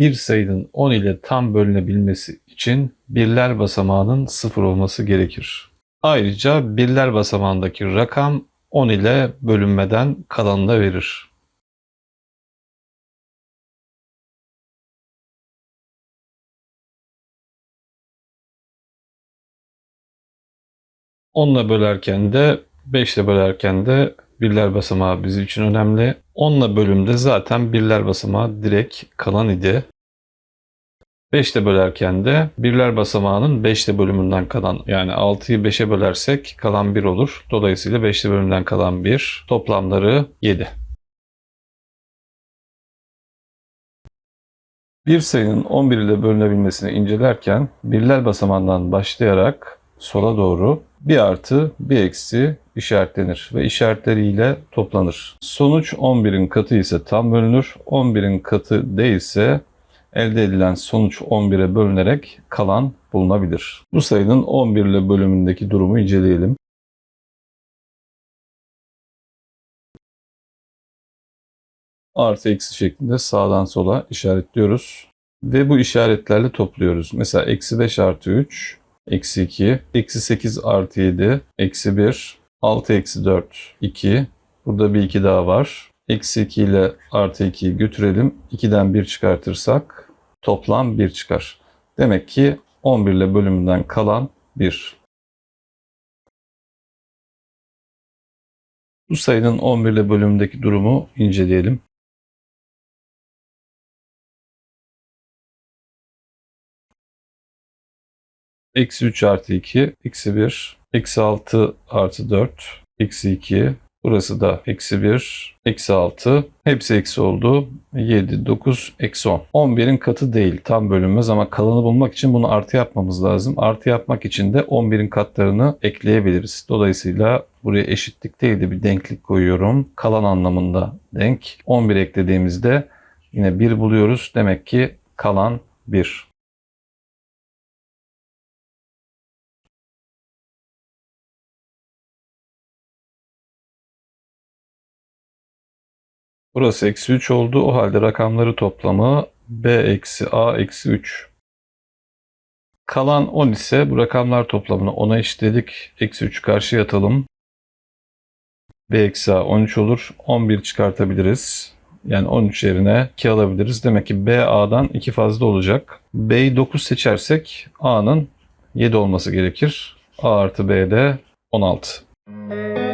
Bir sayının 10 ile tam bölünebilmesi için birler basamağının 0 olması gerekir. Ayrıca birler basamağındaki rakam 10 ile bölünmeden kalanını da verir. Onla bölerken de 5 ile bölerken de birler basamağı bizim için önemli. Onla bölümde zaten birler basamağı direkt kalan idi. 5 ile bölerken de birler basamağının 5 ile bölümünden kalan yani 6'yı 5'e bölersek kalan 1 olur. Dolayısıyla 5 ile bölümünden kalan 1 toplamları 7. Bir sayının 11 ile bölünebilmesini incelerken birler basamağından başlayarak sola doğru bir artı bir eksi işaretlenir ve işaretleriyle toplanır. Sonuç 11'in katı ise tam bölünür. 11'in katı değilse elde edilen sonuç 11'e bölünerek kalan bulunabilir. Bu sayının 11 ile bölümündeki durumu inceleyelim. Artı eksi şeklinde sağdan sola işaretliyoruz. Ve bu işaretlerle topluyoruz. Mesela eksi 5 artı 3, eksi 2, eksi 8 artı 7, eksi 1, 6 eksi 4, 2. Burada bir 2 daha var. Eksi 2 ile artı 2'yi götürelim. 2'den 1 çıkartırsak toplam 1 çıkar. Demek ki 11 ile bölümünden kalan 1. Bu sayının 11 ile bölümündeki durumu inceleyelim. Eksi 3 artı 2, eksi 1, eksi 6 artı 4, eksi 2, burası da eksi 1, eksi 6, hepsi eksi oldu. 7, 9, eksi 10. 11'in katı değil, tam bölünmez ama kalanı bulmak için bunu artı yapmamız lazım. Artı yapmak için de 11'in katlarını ekleyebiliriz. Dolayısıyla buraya eşitlik değil de bir denklik koyuyorum. Kalan anlamında denk. 11 eklediğimizde yine 1 buluyoruz. Demek ki kalan 1. Burası eksi 3 oldu. O halde rakamları toplamı b eksi a eksi 3. Kalan 10 ise bu rakamlar toplamını 10'a eşitledik. Eksi 3 karşıya atalım. b eksi a 13 olur. 11 çıkartabiliriz. Yani 13 yerine 2 alabiliriz. Demek ki b a'dan 2 fazla olacak. b'yi 9 seçersek a'nın 7 olması gerekir. a artı b de 16.